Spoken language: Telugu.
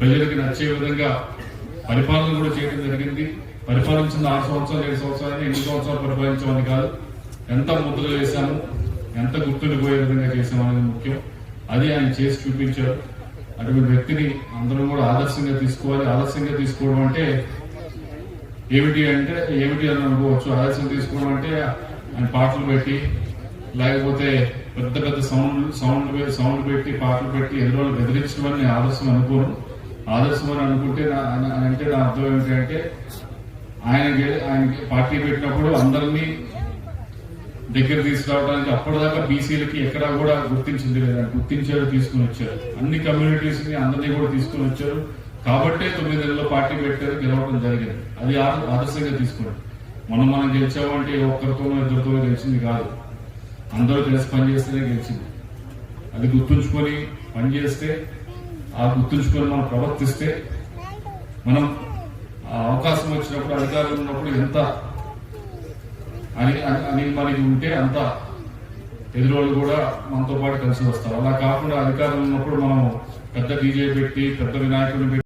ప్రజలకు నచ్చే విధంగా పరిపాలన కూడా చేయడం జరిగింది. పరిపాలించిన ఆరు సంవత్సరాలు ఏడు సంవత్సరాలు ఎన్ని సంవత్సరాలు పరిపాలించామని కాదు. ఎంత ముద్రలు వేశాము ఎంత గుర్తుండిపోయే విధంగా చేశామనేది ముఖ్యం. అది ఆయన చేసి చూపించారు. అటువంటి వ్యక్తిని అందరం కూడా ఆదర్శంగా తీసుకోవాలి. ఆదర్శంగా తీసుకోవడం అంటే ఏమిటి అంటే ఏమిటి అని అనుకోవచ్చు. ఆదర్శం తీసుకోవడం అంటే ఆయన పాటలు పెట్టి లేకపోతే పెద్ద పెద్ద సౌండ్ సౌండ్ సౌండ్ పెట్టి పాటలు పెట్టి ఎదురు బెదిరించడం అని ఆదర్శం అనుకోను. ఆదర్శం అని అనుకుంటే నా అంటే నా అర్థం ఏంటంటే ఆయన ఆయన పార్టీ పెట్టినప్పుడు అందరినీ దగ్గర తీసుకురావడానికి అప్పటిదాకా బీసీలకి ఎక్కడా కూడా గుర్తించింది లేదా. గుర్తించారు తీసుకుని వచ్చారు. అన్ని కమ్యూనిటీస్ని అందరినీ కూడా తీసుకుని వచ్చారు. కాబట్టే తొమ్మిది నెలల్లో పార్టీ పెట్టారు గెలవడం జరిగింది. అది ఆదర్శంగా తీసుకున్నాడు మనం మనం గెలిచామంటే ఒక్కరితోనో ఇద్దరితోనో గెలిచింది కాదు. అందరూ కలిసి పనిచేస్తేనే గెలిచింది. అది గుర్తుంచుకొని పనిచేస్తే ఆ గుర్తుంచుకొని మనం ప్రవర్తిస్తే మనం ఆ అవకాశం వచ్చినప్పుడు అధికారులు ఉన్నప్పుడు ఎంత అని అని- అని మనకి ఉంటే అంత ఎదురోళ్ళు కూడా మనతో పాటు కలిసి వస్తారు. అలా కాకుండా అధికారులు ఉన్నప్పుడు మనం పెద్ద డీజే పెట్టి పెద్ద వినాయకుడిని పెట్టి